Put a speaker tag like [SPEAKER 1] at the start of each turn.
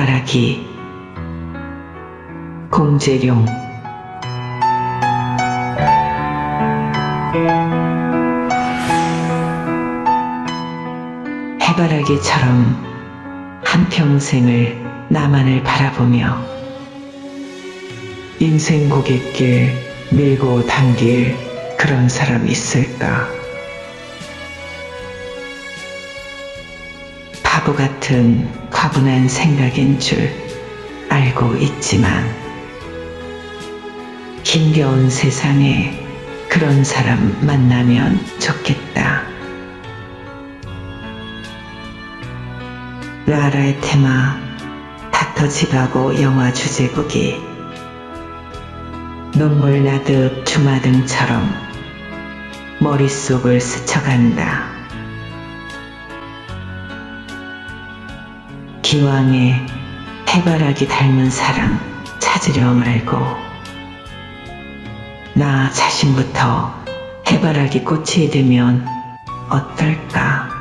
[SPEAKER 1] 해바라기 공재룡 해바라기처럼 한평생을 나만을 바라보며 인생 고갯길 밀고 당길 그런 사람 있을까? 바보 같은 과분한 생각인 줄 알고 있지만 힘겨운 세상에 그런 사람 만나면 좋겠다. 라라의 테마 닥터 집하고 영화 주제곡이 눈물 나듯 주마등처럼 머릿속을 스쳐간다. 기왕에 해바라기 닮은 사람 찾으려 말고 나 자신부터 해바라기 꽃이 되면 어떨까?